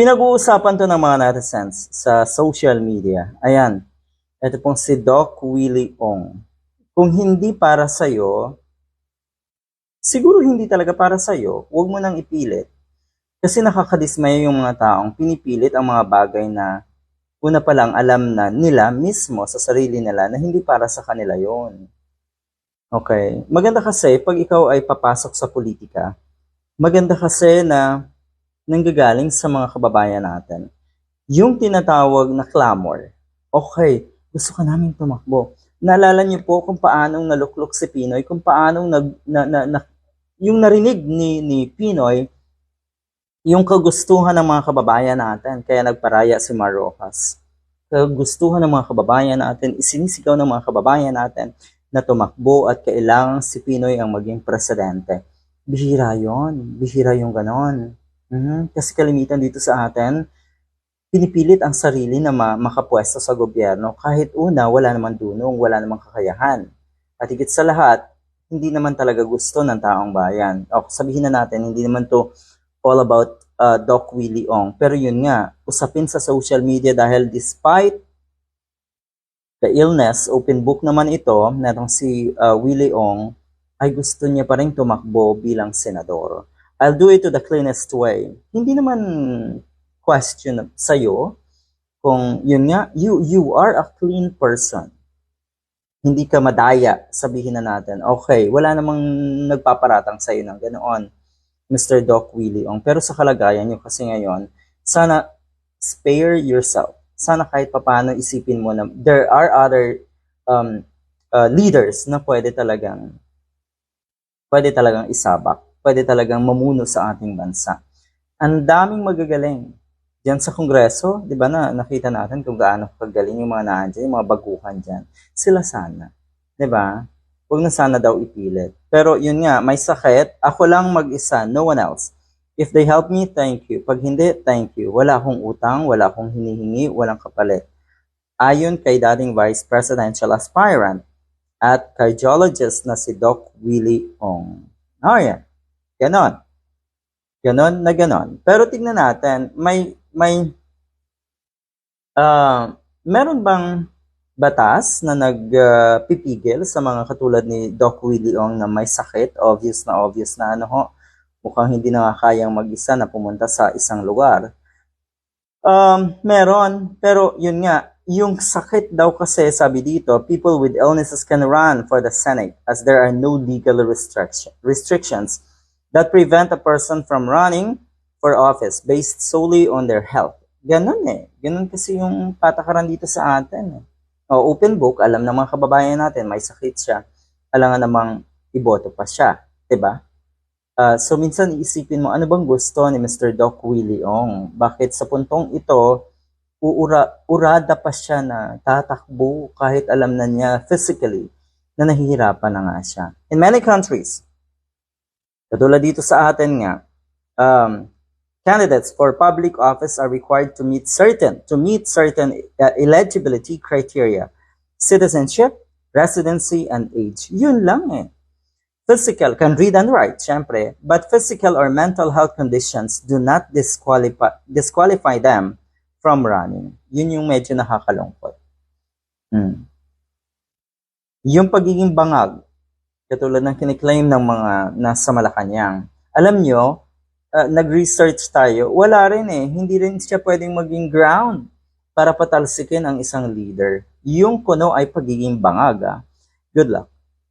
Pinag-uusapan to ng mga netizens sa social media. Ayan, ito pong si Doc Willie Ong. Kung hindi para sa'yo, siguro hindi talaga para sa'yo, huwag mo nang ipilit. Kasi nakakadismaya yung mga taong pinipilit ang mga bagay na una pa lang alam na nila mismo sa sarili nila na hindi para sa kanila yon. Okay. Maganda kasi pag ikaw ay papasok sa politika, maganda kasi na nanggagaling sa mga kababayan natin. Yung tinatawag na clamor. Okay, gusto ka namin tumakbo. Naalala niyo po kung paanong naluklok si Pinoy, kung paanong nag, na, na, na, yung narinig ni, ni Pinoy, yung kagustuhan ng mga kababayan natin, kaya nagparaya si Mar Rojas. Kagustuhan ng mga kababayan natin, isinisigaw ng mga kababayan natin na tumakbo at kailangan si Pinoy ang maging presidente. Bihira yon, bihira yung ganon. Mhm, Kasi kalimitan dito sa atin, pinipilit ang sarili na ma- makapwesto sa gobyerno kahit una wala naman dunong, wala namang kakayahan. At higit sa lahat, hindi naman talaga gusto ng taong bayan. O sabihin na natin, hindi naman to all about uh, Doc Willie Ong. Pero yun nga, usapin sa social media dahil despite the illness, open book naman ito, netong si uh, Willie Ong, ay gusto niya pa rin tumakbo bilang senador. I'll do it to the cleanest way. Hindi naman question sa'yo kung yun nga, you, you are a clean person. Hindi ka madaya, sabihin na natin. Okay, wala namang nagpaparatang sa'yo ng ganoon, Mr. Doc Willie Ong. Pero sa kalagayan nyo kasi ngayon, sana spare yourself. Sana kahit papano isipin mo na there are other um, uh, leaders na pwede talagang pwede talagang isabak, pwede talagang mamuno sa ating bansa. Ang daming magagaling. Diyan sa Kongreso, di ba na nakita natin kung gaano kagaling yung mga nandiyan, yung mga baguhan diyan. Sila sana. Di ba? Huwag na sana daw ipilit. Pero yun nga, may sakit, ako lang mag-isa, no one else. If they help me, thank you. Pag hindi, thank you. Wala akong utang, wala akong hinihingi, walang kapalit. Ayon kay dating Vice Presidential Aspirant at cardiologist na si Doc Willie Ong. Oh, yan. Ganon. Ganon na ganon. Pero tignan natin, may, may, ah, meron bang batas na nagpipigil sa mga katulad ni Doc Willie Ong na may sakit, obvious na obvious na ano ho, mukhang hindi na kayang mag-isa na pumunta sa isang lugar. Um, meron, pero yun nga, yung sakit daw kasi sabi dito, people with illnesses can run for the Senate as there are no legal restriction, restrictions that prevent a person from running for office based solely on their health. Ganun eh. Ganun kasi yung patakaran dito sa atin. Eh. O, open book, alam ng mga kababayan natin, may sakit siya. Alangan namang iboto pa siya. ba? Ah, so minsan iisipin mo, ano bang gusto ni Mr. Doc Willie Ong? Bakit sa puntong ito, uura, urada pa siya na tatakbo kahit alam na niya physically na nahihirapan na nga siya. In many countries, katulad dito sa atin nga, um, candidates for public office are required to meet certain to meet certain uh, eligibility criteria, citizenship, residency, and age. Yun lang eh. Physical, can read and write, syempre, but physical or mental health conditions do not disqualify, disqualify them from running. Yun yung medyo nakakalungkot. Hmm. Yung pagiging bangag, katulad ng kiniklaim ng mga nasa Malacanang. Alam nyo, uh, nag-research tayo, wala rin eh. Hindi rin siya pwedeng maging ground para patalsikin ang isang leader. Yung kuno ay pagiging bangag. ah. Good luck.